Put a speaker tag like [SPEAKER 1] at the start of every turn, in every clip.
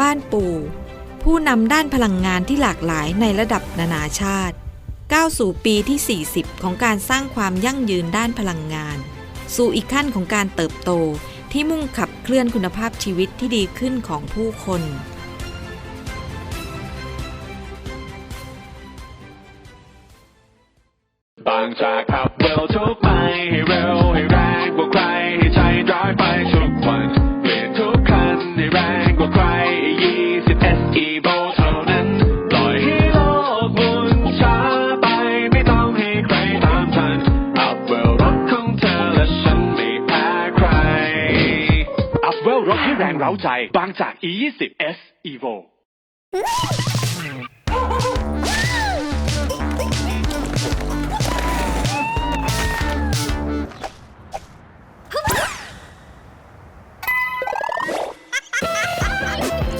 [SPEAKER 1] บ้านปู่ ผู้นำด้านพลังงานที่หลากหลายในระดับนานาชาติก้าวสู่ปีที่ 40 ของการสร้างความยั่งยืนด้านพลังงาน สู่อีกขั้นของการเติบโตที่มุ่งขับเคลื่อนคุณภาพชีวิตที่ดีขึ้นของผู้คน
[SPEAKER 2] บางจากขับเร็วทุก ใจบางจาก E20 S Evo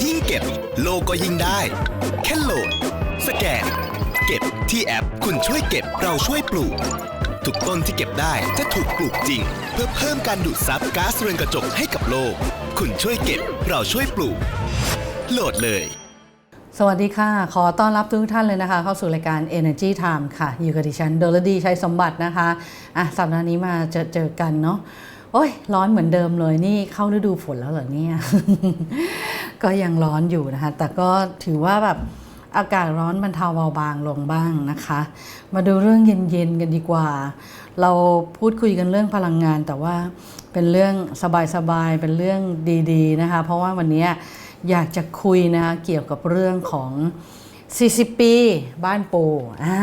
[SPEAKER 3] ยิ่งเก็บโลก็ยิ่งได้ แค่โหลด สแกน เก็บที่แอปคุณช่วยเก็บเราช่วยปลูกทุกต้นที่เก็บได้จะถูกปลูกจริง เพื่อเพิ่มการดูดซับก๊าซเรือนกระจกให้กับโลก คุณช่วยเก็บ เราช่วยปลูก โหลดเลย
[SPEAKER 4] สวัสดีค่ะ ขอต้อนรับทุกท่านเลยนะคะ เข้าสู่รายการ Energy Time ค่ะ อยู่กับดิฉันโดลดีชัยสมบัตินะคะอะสัปดาห์นี้มาเจอเจอกันเนาะโอ้ยร้อนเหมือนเดิมเลยนี่เข้าฤดูฝนแล้วเหรอเนี่ย ก็ยังร้อนอยู่นะคะ แต่ก็ถือว่าแบบ อากาศร้อนบรรเทาเบาบางลงบ้างนะคะ มาดูเรื่องเย็นๆกันดีกว่า เราพูดคุยกันเรื่องพลังงาน แต่ว่าเป็นเรื่องสบายๆเป็นเรื่องดีๆนะคะ เพราะว่าวันนี้อยากจะคุยนะคะเกี่ยวกับเรื่องของ 40 ปี บ้านปูอ่า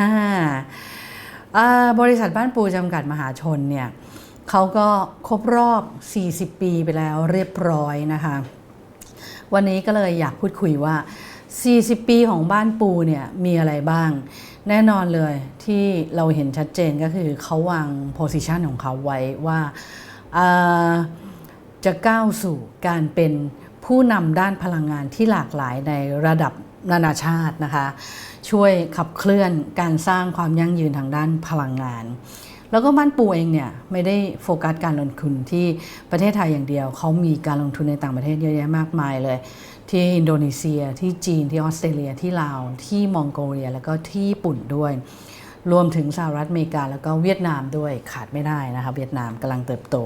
[SPEAKER 4] อ่าบริษัทบ้านปูจำกัดมหาชนเนี่ยเขาก็ครบรอบ 40 ปีไปแล้วเรียบร้อยนะคะ วันนี้ก็เลยอยากพูดคุยว่า 40 ปีของบ้านปูเนี่ยมีอะไรบ้าง แน่นอนเลยที่เราเห็นชัดเจนก็คือเขาวางโพสิชันของเขาไว้ว่าอ่าจะก้าวสู่การเป็นผู้นำด้านพลังงานที่หลากหลายในระดับนานาชาตินะคะ ช่วยขับเคลื่อนการสร้างความยั่งยืนทางด้านพลังงาน แล้วก็บ้านปูเองเนี่ยไม่ได้โฟกัสการลงทุนที่ประเทศไทยอย่างเดียว เขามีการลงทุนในต่างประเทศเยอะแยะมากมายเลย ที่อินโดนีเซีย ที่จีนที่ออสเตรเลียที่ลาว ที่มองโกเลีย แล้วก็ที่ญี่ปุ่นด้วย รวมถึงสหรัฐอเมริกา แล้วก็เวียดนามด้วยขาดไม่ได้นะคะเวียดนามกำลังเติบโต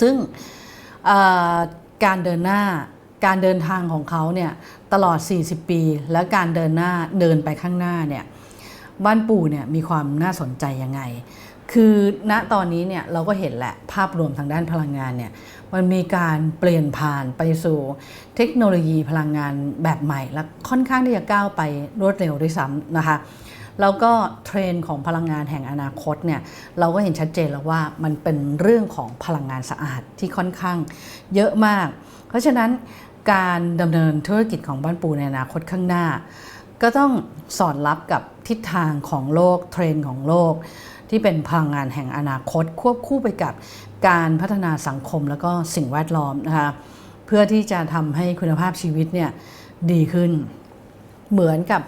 [SPEAKER 4] ซึ่งการเดินหน้าการเดินทางของเขาเนี่ยตลอด 40 ปี และการเดินหน้าเดินไปข้างหน้าเนี่ยบ้านปู่เนี่ยมีความน่าสนใจยังไง คือณตอนนี้เนี่ยเราก็เห็นแหละภาพรวมทางด้านพลังงานเนี่ยมันมีการเปลี่ยนผ่านไปสู่เทคโนโลยีพลังงานแบบใหม่ และค่อนข้างที่จะก้าวไปรวดเร็วด้วยซ้ำนะคะแล้วก็เทรนด์ของพลังงานแห่งอนาคตเนี่ยเราก็เห็นชัดเจนแล้วว่ามันเป็นเรื่องของพลังงานสะอาดที่ค่อนข้างเยอะมาก เพราะฉะนั้นการดำเนินธุรกิจของบ้านปูในอนาคตข้างหน้า ก็ต้องสอดรับกับทิศทางของโลกเทรนด์ของโลก ที่เป็นพลังงานแห่งอนาคต ควบคู่ไปกับการพัฒนาสังคมแล้วก็สิ่งแวดล้อมนะคะเพื่อที่จะทำให้คุณภาพชีวิตเนี่ยดีขึ้น เหมือนกับ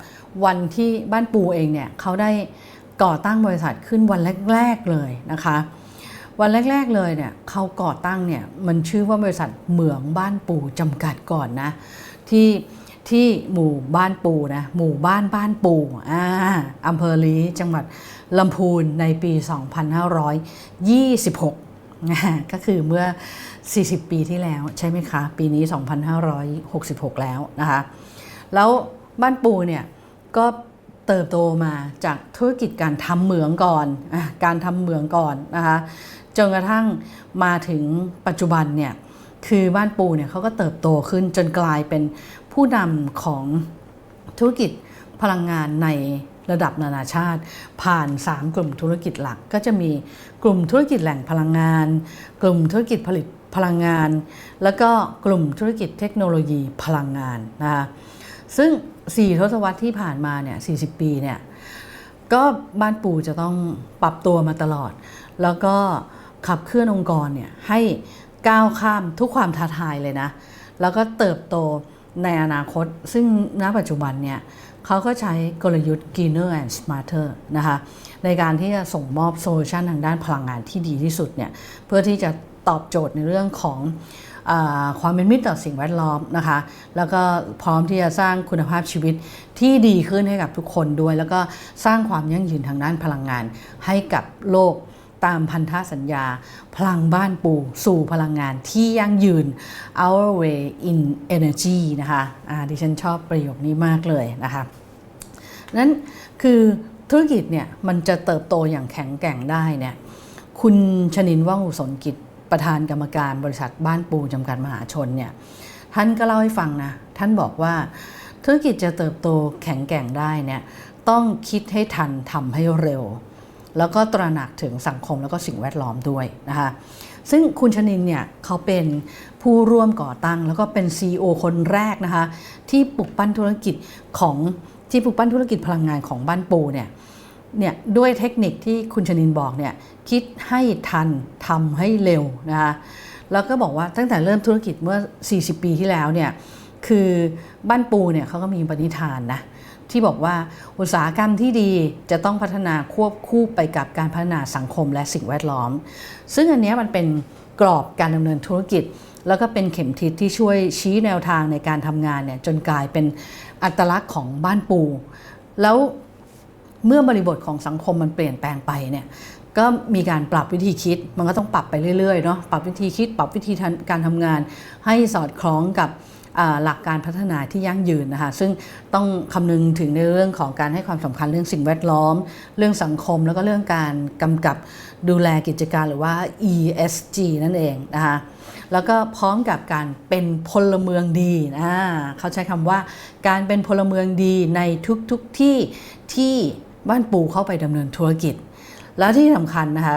[SPEAKER 4] วันที่บ้านปูเองเนี่ยเขาได้ก่อตั้งบริษัทขึ้นวันแรก ๆเลยนะคะ วันแรก ๆเลยเนี่ยเขาก่อตั้งเนี่ยมันชื่อว่าบริษัทเหมืองบ้านปูจำกัดก่อนนะที่ที่หมู่บ้านปูนะหมู่บ้านบ้านปูอ่าอำเภอลีจังหวัด ลำพูนในปี 2526อ่าก็คือเมื่อ 40 ปีที่แล้วใช่ไหมคะ ปีนี้ 2566 แล้วนะคะ แล้วบ้านปูเนี่ยก็เติบโตมาจากธุรกิจการทำเหมืองก่อนอการทำเหมืองก่อนนะคะจนกระทั่งมาถึงปัจจุบันเนี่ยคือบ้านปูเนี่ยเขาก็เติบโตขึ้นจนกลายเป็นผู้นำของธุรกิจพลังงานใน ระดับนานาชาติ ผ่าน 3 กลุ่มธุรกิจหลักก็จะมีกลุ่มธุรกิจแหล่งพลังงาน กลุ่มธุรกิจผลิตพลังงาน แล้วก็กลุ่มธุรกิจเทคโนโลยีพลังงานนะคะซึ่ง 4 ทศวรรษที่ผ่านมาเนี่ย 40 ปีเนี่ยก็บ้านปู่จะต้องปรับตัวมาตลอด แล้วก็ขับเคลื่อนองค์กรเนี่ยให้ก้าวข้ามทุกความท้าทายเลยนะ แล้วก็เติบโตในอนาคต ซึ่งณปัจจุบันเนี่ย เขาก็ใช้กลยุทธ์ greener and smarter นะคะในการที่จะส่งมอบโซลูชันทางด้านพลังงานที่ดีที่สุดเนี่ยเพื่อที่จะตอบโจทย์ในเรื่องของอความเป็นมิตรต่อสิ่งแวดล้อมนะคะ แล้วก็พร้อมที่จะสร้างคุณภาพชีวิตที่ดีขึ้นให้กับทุกคนด้วย แล้วก็สร้างความยั่งยืนทางด้านพลังงานให้กับโลก ตามพันธสัญญา พลังบ้านปูสู่พลังงานที่ยั่งยืน our way in energy นะคะะดิฉันชอบประโยคนี้มากเลยนะคะนั้นคือธุรกิจเนี่ยมันจะเติบโตอย่างแข็งแกร่งได้เนี่ยคุณชนินว่างอุสนกิจประธานกรรมการบริษัทบ้านปูจำกัดมหาชนเนี่ยท่านก็เล่าให้ฟังนะ ท่านบอกว่าธุรกิจจะเติบโตแข็งแกร่งได้เนี่ยต้องคิดให้ทันทำให้เร็ว แล้วก็ตระหนักถึงสังคมแล้วก็สิ่งแวดล้อมด้วยนะคะซึ่งคุณชนินเนี่ยเขาเป็นผู้ร่วมก่อตั้ง แล้วก็เป็น CEO คนแรกนะคะที่ปลุกปั้นธุรกิจของที่ปลุกปั้นธุรกิจพลังงานของบ้านปูเนี่ยเนี่ยด้วยเทคนิคที่คุณชนินบอกเนี่ยคิดให้ทันทำให้เร็วนะคะแล้วก็บอกว่าตั้งแต่เริ่มธุรกิจเมื่อ 40 ปีที่แล้วเนี่ยคือบ้านปูเนี่ยเขาก็มีปณิธานนะ ที่บอกว่าอุตสาหกรรมที่ดีจะต้องพัฒนาควบคู่ไปกับการพัฒนาสังคมและสิ่งแวดล้อม ซึ่งอันนี้มันเป็นกรอบการดำเนินธุรกิจ แล้วก็เป็นเข็มทิศที่ช่วยชี้แนวทางในการทำงานเนี่ยจนกลายเป็นอัตลักษณ์ของบ้านปู แล้วเมื่อบริบทของสังคมมันเปลี่ยนแปลงไปเนี่ยก็มีการปรับวิธีคิด มันก็ต้องปรับไปเรื่อยๆเนาะปรับวิธีคิด ปรับวิธีการทำงาน ให้สอดคล้องกับ หลักการพัฒนาที่ยั่งยืนนะคะซึ่งต้องคำนึงถึงในเรื่องของการให้ความสำคัญเรื่องสิ่งแวดล้อม เรื่องสังคมแล้วก็เรื่องการกำกับดูแลกิจการหรือว่า ESG นั่นเองนะคะแล้วก็พร้อมกับการเป็นพลเมืองดีนะเขาใช้คำว่าการเป็นพลเมืองดีในทุกๆทที่ที่บ้านปูเข้าไปดำเนินธุรกิจ แล้วที่สำคัญนะคะ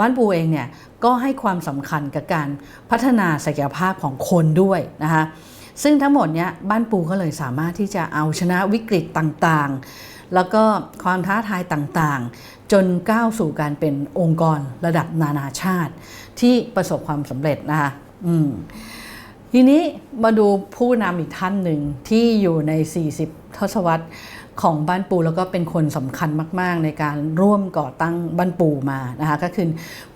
[SPEAKER 4] บ้านปูเองเนี่ยก็ให้ความสำคัญกับการพัฒนาศักยภาพของคนด้วยนะคะ ซึ่งทั้งหมดเนี้ยบ้านปูก็เลยสามารถที่จะเอาชนะวิกฤตต่างๆ แล้วก็ความท้าทายต่างๆ จนก้าวสู่การเป็นองค์กรระดับนานาชาติ ที่ประสบความสำเร็จนะคะทีนี้มาดูผู้นำอีกท่านหนึ่งที่อยู่ใน 40 ทศวรรษของบ้านปูแล้วก็เป็นคนสำคัญมากๆ ในการร่วมก่อตั้งบ้านปูมานะคะก็คือ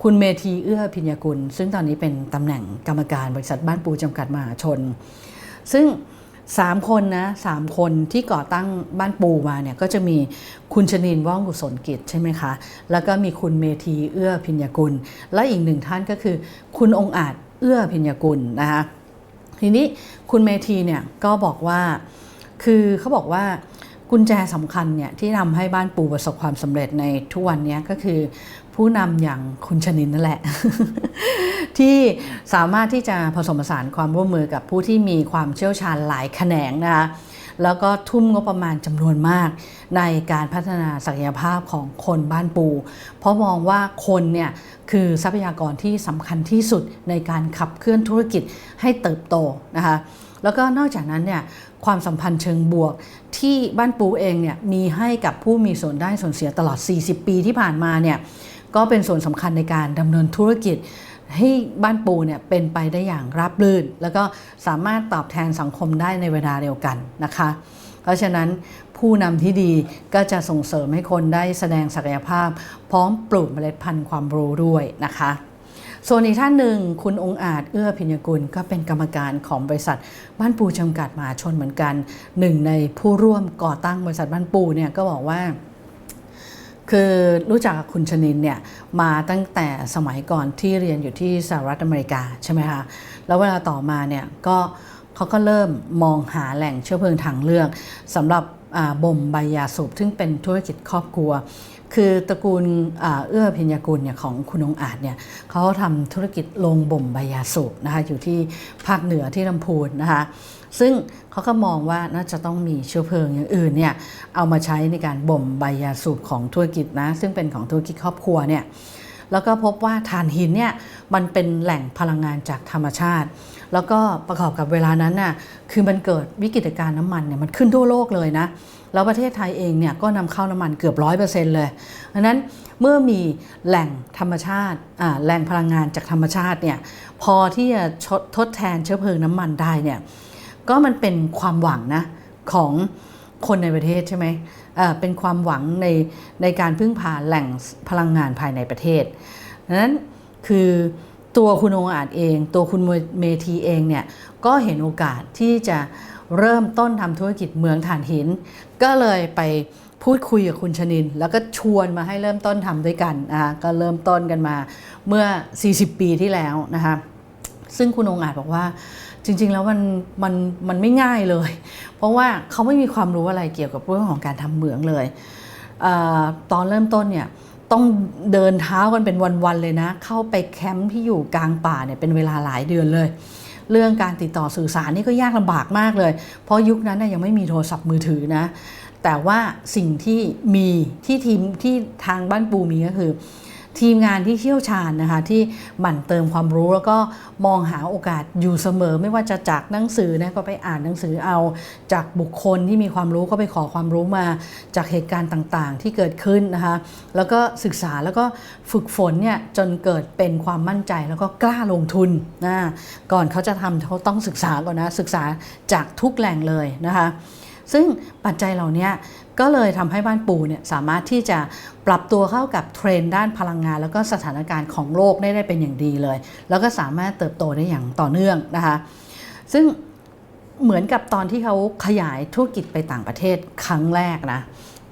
[SPEAKER 4] คุณเมธีเอื้อพิญญกุล ซึ่งตอนนี้เป็นตำแหน่งกรรมการบริษัทบ้านปูจำกัดมหาชน ซึ่ง 3 คนนะสามคนที่ก่อตั้งบ้านปูมาเนี่ยก็จะมีคุณชนินว่องกุศลกิจใช่ไหมคะ แล้วก็มีคุณเมธีเอื้อพิญญกุล และอีกหนึ่งท่านก็คือ คุณองอาจเอื้อพิญญกุลนะคะทีนี้คุณเมธีเนี่ยก็บอกว่าคือเขาบอกว่า กุญแจสำคัญเนี่ยที่ทำให้บ้านปูประสบความสำเร็จในทุกวันนี้ก็คือ ผู้นำอย่างคุณชนินนั่นแหละ ที่สามารถที่จะผสมผสานความร่วมมือกับผู้ที่มีความเชี่ยวชาญหลายแขนงนะคะแล้วก็ทุ่มงบประมาณจำนวนมาก ในการพัฒนาศักยภาพของคนบ้านปู เพราะมองว่าคนเนี่ยคือทรัพยากรที่สำคัญที่สุดในการขับเคลื่อนธุรกิจให้เติบโตนะคะ แล้วก็นอกจากนั้นเนี่ยความสัมพันธ์เชิงบวก ที่บ้านปูเองเนี่ยมีให้กับผู้มีส่วนได้ส่วนเสียตลอด 40 ปีที่ผ่านมาเนี่ยก็เป็นส่วนสำคัญในการดำเนินธุรกิจให้บ้านปูเนี่ยเป็นไปได้อย่างราบรื่น แล้วก็สามารถตอบแทนสังคมได้ในเวลาเดียวกันนะคะ เพราะฉะนั้นผู้นำที่ดีก็จะส่งเสริมให้คนได้แสดงศักยภาพ พร้อมปลูกเมล็ดพันธุ์ความรู้ด้วยนะคะ ส่วนอีกท่านหนึ่งคุณองค์อาจเอื้อพิญญกุลก็เป็นกรรมการของบริษัทบ้านปูจำกัดมหาชนเหมือนกัน หนึ่งในผู้ร่วมก่อตั้งบริษัทบ้านปูเนี่ยก็บอกว่าคือรู้จักคุณชนินเนี่ยมาตั้งแต่สมัยก่อนที่เรียนอยู่ที่สหรัฐอเมริกาใช่ไหมคะแล้วเวลาต่อมาเนี่ยก็เขาก็เริ่มมองหาแหล่งเชื้อเพลิงทางเลือกสำหรับบ่มใบยาสูบซึ่งเป็นธุรกิจครอบครัว คือตระกูลเอื้อพิญญากุลเนี่ยของคุณองอาจเนี่ยเขาทำธุรกิจโรงบ่มใบยาสูบนะคะอยู่ที่ภาคเหนือที่ลำพูนนะคะซึ่งเขาก็มองว่าน่าจะต้องมีเชื้อเพลิงอย่างอื่นเนี่ยเอามาใช้ในการบ่มใบยาสูบของธุรกิจนะซึ่งเป็นของธุรกิจครอบครัวเนี่ยแล้วก็พบว่าถ่านหินเนี่ยมันเป็นแหล่งพลังงานจากธรรมชาติ แล้วก็ประกอบกับเวลานั้นน่ะคือมันเกิดวิกฤตการณ์น้ำมันเนี่ยมันขึ้นทั่วโลกเลยนะ แล้วประเทศไทยเองเนี่ยก็นำเข้าน้ำมันเกือบร้อยเปอร์เซ็นต์เลยดังนั้นเมื่อมีแหล่งธรรมชาติแหล่งพลังงานจากธรรมชาติเนี่ยพอที่จะทดแทนเชื้อเพลิงน้ำมันได้เนี่ยก็มันเป็นความหวังนะของคนในประเทศใช่ไหมเป็นความหวังในในการพึ่งพาแหล่งพลังงานภายในประเทศดังนั้นคือตัวคุณองอาจเอง ตัวคุณเมทีเองเนี่ยก็เห็นโอกาสที่จะเริ่มต้นทำธุรกิจเมืองถ่านหิน ก็เลยไปพูดคุยกับคุณชนิน แล้วก็ชวนมาให้เริ่มต้นทำด้วยกันนะคะก็เริ่มต้นกันมาเมื่อ 40 ปีที่แล้วนะคะซึ่งคุณองอาจบอกว่าจริง ๆ แล้วมันมันมันไม่ง่ายเลย เพราะว่าเขาไม่มีความรู้อะไรเกี่ยวกับเรื่องของการทำเหมืองเลยเออตอนเริ่มต้นเนี่ยต้องเดินเท้ากันเป็นวัน ๆ เลยนะ เข้าไปแคมป์ที่อยู่กลางป่าเนี่ยเป็นเวลาหลายเดือนเลย เรื่องการติดต่อสื่อสารนี่ก็ยากลำบากมากเลย เพราะยุคนั้นยังไม่มีโทรศัพท์มือถือนะ แต่ว่าสิ่งที่มีที่ทีมที่ทางบ้านปูมีก็คือ ทีมงานที่เชี่ยวชาญนะคะที่หมั่นเติมความรู้แล้วก็มองหาโอกาสอยู่เสมอ ไม่ว่าจะจากหนังสือนะก็ไปอ่านหนังสือเอาจากบุคคลที่มีความรู้ก็ไปขอความรู้มาจากเหตุการณ์ต่างๆ ที่เกิดขึ้นนะคะแล้วก็ศึกษาแล้วก็ฝึกฝนเนี่ยจนเกิดเป็นความมั่นใจแล้วก็กล้าลงทุนนะก่อนเขาจะทำเขาต้องศึกษาก่อนนะศึกษาจากทุกแหล่งเลยนะคะ ซึ่งปัจจัยเหล่านี้ก็เลยทำให้บ้านปูเนี่ยสามารถที่จะปรับตัวเข้ากับเทรนด์ด้านพลังงาน แล้วก็สถานการณ์ของโลกได้ได้เป็นอย่างดีเลย แล้วก็สามารถเติบโตได้อย่างต่อเนื่องนะคะ ซึ่งเหมือนกับตอนที่เขาขยายธุรกิจไปต่างประเทศครั้งแรกนะ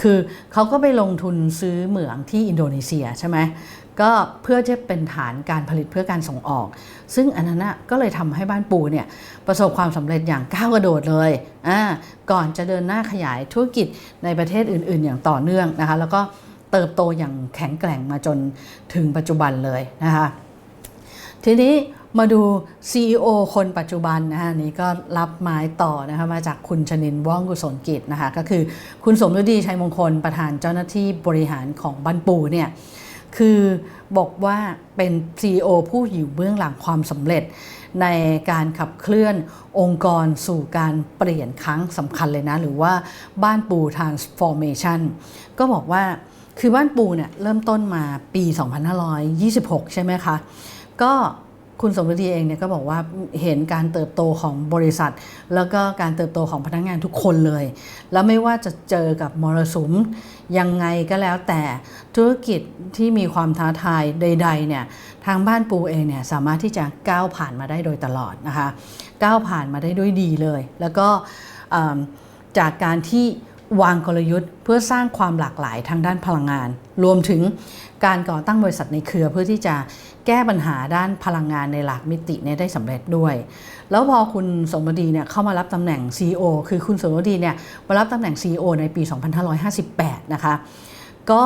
[SPEAKER 4] คือเขาก็ไปลงทุนซื้อเหมืองที่อินโดนีเซียใช่ไหม ก็เพื่อจะเป็นฐานการผลิตเพื่อการส่งออก ซึ่งอันนั้นนะก็เลยทำให้บ้านปูเนี่ยประสบความสำเร็จอย่างก้าวกระโดดเลยอ่าก่อนจะเดินหน้าขยายธุรกิจในประเทศอื่น ๆ อย่างต่อเนื่องนะคะ แล้วก็เติบโตอย่างแข็งแกร่งมาจนถึงปัจจุบันเลยนะคะทีนี้มาดู CEO คนปัจจุบันนะคะนี่ก็รับไม้ต่อนะคะมาจากคุณชนินว่องกุศลกิจนะคะก็คือคุณสมฤดีชัยมงคลประธานเจ้าหน้าที่บริหารของบันปูเนี่ย คือบอกว่าเป็น CEO ผู้อยู่เบื้องหลังความสำเร็จ ในการขับเคลื่อนองค์กรสู่การเปลี่ยนครั้งสำคัญเลยนะ หรือว่าบ้านปู transformation ก็บอกว่าคือบ้านปูเนี่ยเริ่มต้นมาปี 2526 ใช่ไหมคะ ก็ คุณสมฤดีเองเนี่ยก็บอกว่าเห็นการเติบโตของบริษัท แล้วก็การเติบโตของพนักงานทุกคนเลย แล้วไม่ว่าจะเจอกับมรสุมยังไงก็แล้วแต่ธุรกิจที่มีความท้าทายใด ๆ เนี่ยทางบ้านปูเองเนี่ยสามารถที่จะก้าวผ่านมาได้โดยตลอดนะคะก้าวผ่านมาได้ด้วยดีเลย แล้วก็จากการที่วางกลยุทธ์เพื่อสร้างความหลากหลายทางด้านพลังงาน รวมถึงการก่อตั้งบริษัทในเครือเพื่อที่จะ แก้ปัญหาด้านพลังงานในหลากมิติเนี่ยได้สำเร็จด้วย แล้วพอคุณสมบดีเนี่ยเข้ามารับตำแหน่ง CEO คือคุณสมบดีเนี่ยมารับตำแหน่ง CEO ในปี 2558 นะคะ ก็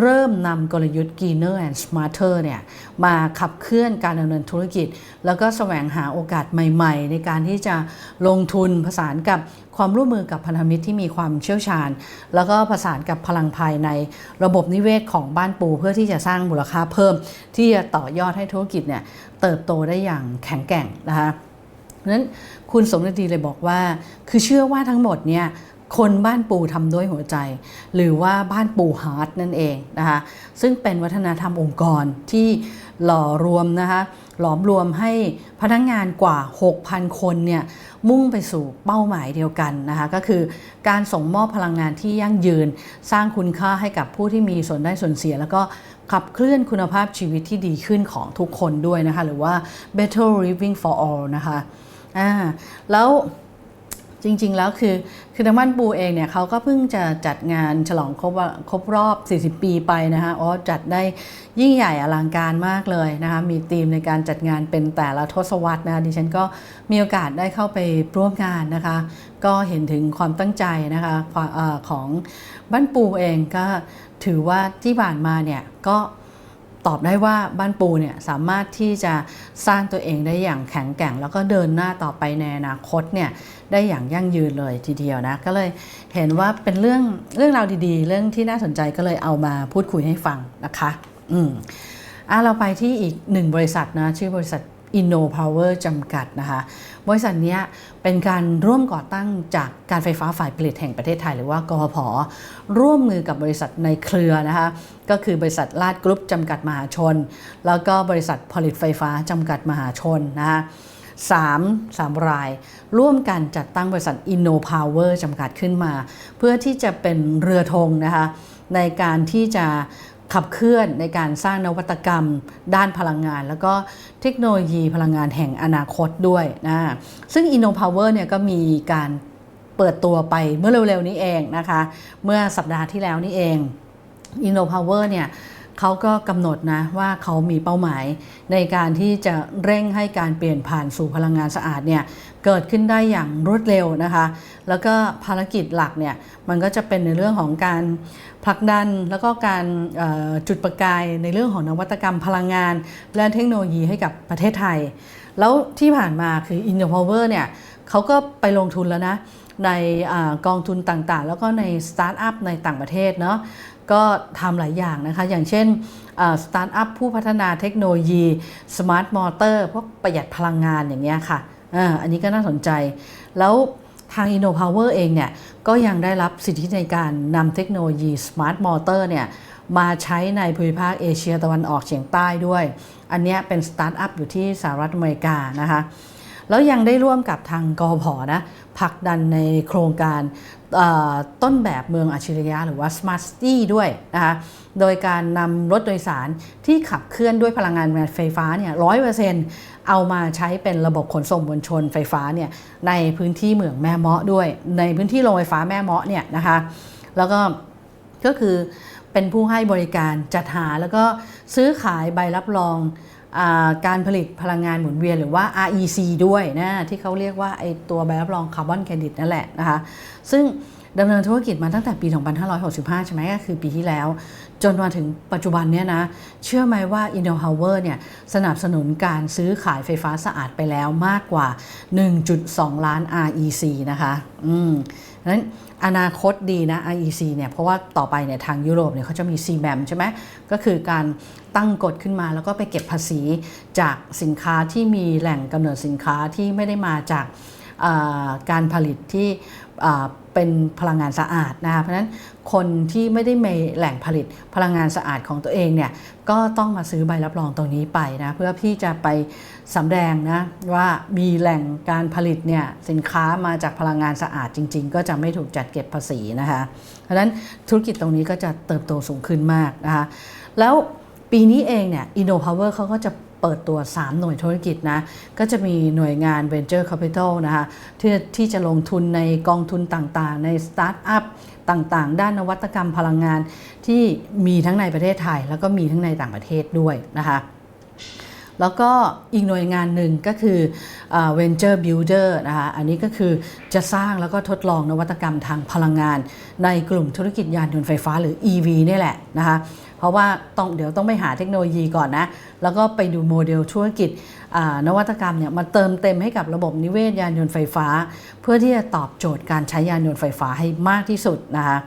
[SPEAKER 4] เริ่มนำกลยุทธ์ Greener and Smarter เนี่ยมาขับเคลื่อนการดำเนินธุรกิจ แล้วก็แสวงหาโอกาสใหม่ๆ ในการที่จะลงทุนผสานกับความร่วมมือกับพันธมิตรที่มีความเชี่ยวชาญ แล้วก็ผสานกับพลังภายในระบบนิเวศของบ้านปูเพื่อที่จะสร้างมูลค่าเพิ่ม ที่จะต่อยอดให้ธุรกิจเนี่ยเติบโตได้อย่างแข็งแกร่งนะคะเพราะฉะนั้นคุณสมฤดีเลยบอกว่า คือเชื่อว่าทั้งหมดเนี่ย คนบ้านปูทำด้วยหัวใจ หรือว่าบ้านปูฮาร์ดนั่นเองนะคะซึ่งเป็นวัฒนธรรมองค์กรที่หล่อรวมนะคะหลอมรวมให้พนักงงานกว่า 6,000 คนเนี่ยมุ่งไปสู่เป้าหมายเดียวกันนะคะก็คือการส่งมอบพลังงานที่ยั่งยืน สร้างคุณค่าให้กับผู้ที่มีส่วนได้ส่วนเสีย แล้วก็ขับเคลื่อนคุณภาพชีวิตที่ดีขึ้นของทุกคนด้วยนะคะหรือว่า better living for all นะคะอ่าแล้ว จริง ๆ แล้วคือคือทางบ้านปูเองเนี่ยเขาก็เพิ่งจะจัดงานฉลองครบครบรอบ 40 ปีไปนะคะอ๋อจัดได้ยิ่งใหญ่อลังการมากเลยนะคะมีธีมในการจัดงานเป็นแต่ละทศวรรษนะคะดิฉันก็มีโอกาสได้เข้าไปร่วมงานนะคะ ก็เห็นถึงความตั้งใจนะคะออของบ้านปูเองก็ถือว่าที่ผ่านมาเนี่ยก็ ตอบได้ว่าบ้านปูเนี่ยสามารถที่จะสร้างตัวเองได้อย่างแข็งแกร่ง แล้วก็เดินหน้าต่อไปในอนาคตเนี่ยได้อย่างยั่งยืนเลยทีเดียวนะก็เลยเห็นว่าเป็นเรื่องเรื่องราวดีๆ เรื่องที่น่าสนใจก็เลยเอามาพูดคุยให้ฟังนะคะ อืมอะเราไปที่อีกหนึ่งบริษัทนะชื่อบริษัท Inno Power จำกัดนะคะ บริษัทนี้เป็นการร่วมก่อตั้งจากการไฟฟ้าฝ่ายผลิตแห่งประเทศไทย หรือว่ากพพร่วมมือกับบริษัทในเครือนะคะ ก็คือบริษัทลาดกรุ๊ปจำกัดมหาชน แล้วก็บริษัทผลิตไฟฟ้าจำกัดมหาชนนะคะสามสามราย ร่วมกันจัดตั้งบริษัท Inno Power จำกัดขึ้นมา เพื่อที่จะเป็นเรือธงนะคะในการที่จะ ขับเคลื่อนในการสร้างนวัตกรรม ด้านพลังงาน แล้วก็เทคโนโลยีพลังงานแห่งอนาคตด้วยนะซึ่ง InnoPower เนี่ยก็มีการเปิดตัวไปเมื่อเร็วๆนี้เองนะคะ เมื่อสัปดาห์ที่แล้วนี่เอง InnoPower เนี่ย เขาก็กำหนดนะว่าเขามีเป้าหมาย ในการที่จะเร่งให้การเปลี่ยนผ่านสู่พลังงานสะอาดเนี่ยเกิดขึ้นได้อย่างรวดเร็วนะคะ แล้วก็ภารกิจหลักเนี่ยมันก็จะเป็นในเรื่องของการผลักดันแล้วก็การจุดประกายในเรื่องของนวัตกรรมพลังงาน และเทคโนโลยีให้กับประเทศไทย แล้วที่ผ่านมาคือ InnoPower เนี่ยเขาก็ไปลงทุนแล้วนะในอกองทุนต่างๆ แล้วก็ในสตาร์ทอัพในต่างประเทศเนาะ ก็ทำหลายอย่างนะคะ อย่างเช่นสตาร์ทอัพผู้พัฒนาเทคโนโลยีสมาร์ทมอเตอร์พวกประหยัดพลังงานอย่างเงี้ยค่ะอาอันนี้ก็น่าสนใจ แล้วทาง InnoPower เองเนี่ย ก็ยังได้รับสิทธิในการนำเทคโนโลยี Smart Motor เนี่ย มาใช้ในภูมิภาคเอเชียตะวันออกเฉียงใต้ด้วย อันนี้เป็นสตาร์ทอัพอยู่ที่สหรัฐอเมริกานะคะ แล้วยังได้ร่วมกับทางกพนะผลักดันในโครงการต้นแบบเมืองอัจฉริยะหรือว่า Smart City ด้วยนะคะโดยการนำรถโดยสารที่ขับเคลื่อนด้วยพลังงานไฟฟ้าเนี่ยร้อยเปอร์เซ็นต์เอามาใช้เป็นระบบขนส่งมวลชนไฟฟ้าเนี่ยในพื้นที่เมืองแม่เมาะด้วย ในพื้นที่โรงไฟฟ้าแม่เมาะเนี่ยนะคะแล้วก็ก็คือเป็นผู้ให้บริการจัดหาแล้วก็ซื้อขายใบรับรอง การผลิตพลังงานหมุนเวียนหรือว่า REC ด้วยนะที่เขาเรียกว่าไอตัวใบรับรองคาร์บอนเครดิตนั่นแหละนะคะซึ่งดำเนินธุรกิจมาตั้งแต่ปี 2565 ใช่ไหมก็คือปีที่แล้ว จนมาถึงปัจจุบันเนี่ยนะ เชื่อไหมว่า i n n o h o w e r เนี่ยสนับสนุนการซื้อขายไฟฟ้าสะอาดไปแล้วมากกว่า 1.2 ล้าน REC นะคะ อืมงนั้น อนาคตดีนะ IEC เนี่ยเพราะว่าต่อไปเนี่ยทางยุโรปเนี่ยเขาจะมี CBAM ใช่ไหมก็คือการตั้งกฎขึ้นมาแล้วก็ไปเก็บภาษีจากสินค้าที่มีแหล่งกำเนิดสินค้าที่ไม่ได้มาจากการผลิตที่ เป็นพลังงานสะอาดนะคะเพราะฉะนั้นคนที่ไม่ได้มีแหล่งผลิตพลังงานสะอาดของตัวเองเนี่ยก็ต้องมาซื้อใบรับรองตรงนี้ไปนะเพื่อที่จะไปสำแดงนะว่ามีแหล่งการผลิตเนี่ยสินค้ามาจากพลังงานสะอาดจริง ๆ ก็จะไม่ถูกจัดเก็บภาษีนะคะเพราะฉะนั้นธุรกิจตรงนี้ก็จะเติบโตสูงขึ้นมากนะคะแล้วปีนี้เองเนี่ย InnoPower เขาก็จะ เปิดตัว 3 หน่วยธุรกิจนะ ก็จะมีหน่วยงาน Venture Capital นะคะที่ที่จะลงทุนในกองทุนต่างๆ ในสตาร์ทอัพต่างๆ ด้านนวัตกรรมพลังงานที่มีทั้งในประเทศไทย แล้วก็มีทั้งในต่างประเทศด้วยนะคะแล้วก็อีกหน่วยงานหนึ่งก็คือเอ่อ Venture Builder นะคะ อันนี้ก็คือจะสร้างแล้วก็ทดลองนวัตกรรมทางพลังงาน ในกลุ่มธุรกิจยานยนต์ไฟฟ้าหรือ EV นี่แหละนะคะ เพราะว่าต้องเดี๋ยวต้องไปหาเทคโนโลยีก่อนนะ แล้วก็ไปดูโมเดลธุรกิจนวัตกรรมเนี่ยมาเติมเต็มให้กับระบบนิเวศยานยนต์ไฟฟ้า เพื่อที่จะตอบโจทย์การใช้ยานยนต์ไฟฟ้าให้มากที่สุดนะคะ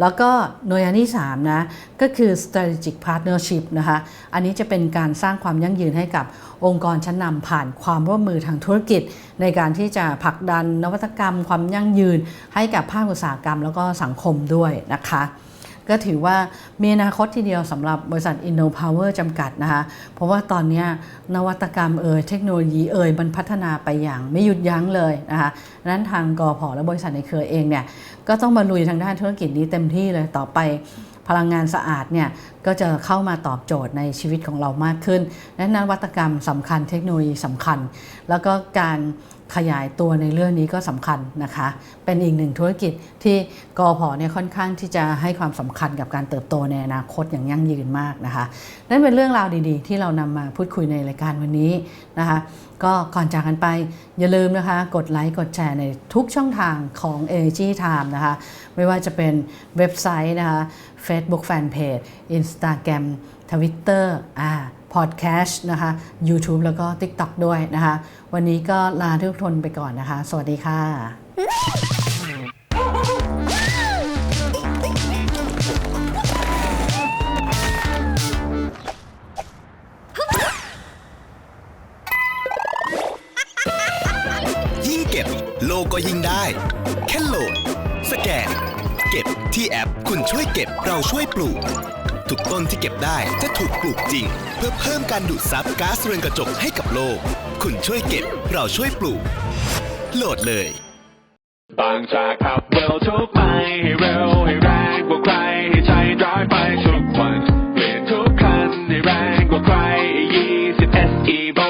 [SPEAKER 4] แล้วก็หน่วยงานที่3นะก็คือ strategic partnership นะคะอันนี้จะเป็นการสร้างความยั่งยืนให้กับองค์กรชั้นนำผ่านความร่วมมือทางธุรกิจ ในการที่จะผลักดันนวัตกรรม ความยั่งยืน ให้กับภาคอุตสาหกรรม แล้วก็สังคมด้วยนะคะ ก็ถือว่ามีอนาคตทีเดียวสำหรับบริษัท InnoPower จำกัดนะคะ เพราะว่าตอนนี้นวัตกรรมเอ่ยเทคโนโลยีเอ่ยมันพัฒนาไปอย่างไม่หยุดยั้งเลยนะคะดังนั้นทางกอพและบริษัทในเครือเองเนี่ยก็ต้องมาลุยทางด้านธุรกิจนี้เต็มที่เลยต่อไปพลังงานสะอาดเนี่ยก็จะเข้ามาตอบโจทย์ในชีวิตของเรามากขึ้น และนวัตกรรมสำคัญเทคโนโลยีสำคัญ แล้วก็การ ขยายตัวในเรื่องนี้ก็สำคัญนะคะ เป็นอีกหนึ่งธุรกิจที่กอพเนี่ยค่อนข้างที่จะให้ความสำคัญกับการเติบโตในอนาคตอย่างยั่งยืนมากนะคะนั่นเป็นเรื่องราวดีๆ ที่เรานำมาพูดคุยในรายการวันนี้นะคะ ก็ก่อนจากกันไปอย่าลืมนะคะ กดไลค์กดแชร์ในทุกช่องทางของ Energy Time นะคะ ไม่ว่าจะเป็นเว็บไซต์นะคะ Facebook Fanpage Instagram Twitter อ่า พอดแคสต์นะคะ YouTube แล้วก็ TikTok ด้วยนะคะ วันนี้ก็ลาทุกคนไปก่อนนะคะ สวัสดีค่ะยิง
[SPEAKER 3] เก็บโลก็ยิ่งได้ แค่โหลด สแกน เก็บที่แอป คุณช่วยเก็บเราช่วยปลูก ทุกต้นที่เก็บได้จะถูกปลูกจริง เพื่อเพิ่มการดูดซับก๊าซเรือนกระจกให้กับโลก คุณช่วยเก็บ เราช่วยปลูก โหลดเลย
[SPEAKER 2] บางจากขับเร็วทุกไปให้เร็วให้แรงกว่าใครให้ใจร้ายไปทุกวันเปลี่ยนทุกคันให้แรงกว่าใคร20 SE v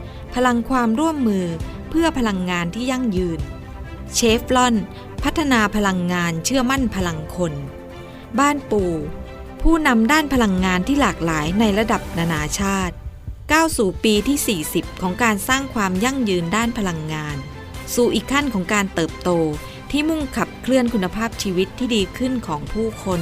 [SPEAKER 1] พลังความร่วมมือเพื่อพลังงานที่ยั่งยืน เชฟลอน พัฒนาพลังงานเชื่อมั่นพลังคน บ้านปู่ผู้นำด้านพลังงานที่หลากหลายในระดับนานาชาติก้าวสู่ปีที่ 40 ของการสร้างความยั่งยืนด้านพลังงาน สู่อีกขั้นของการเติบโตที่มุ่งขับเคลื่อนคุณภาพชีวิตที่ดีขึ้นของผู้คน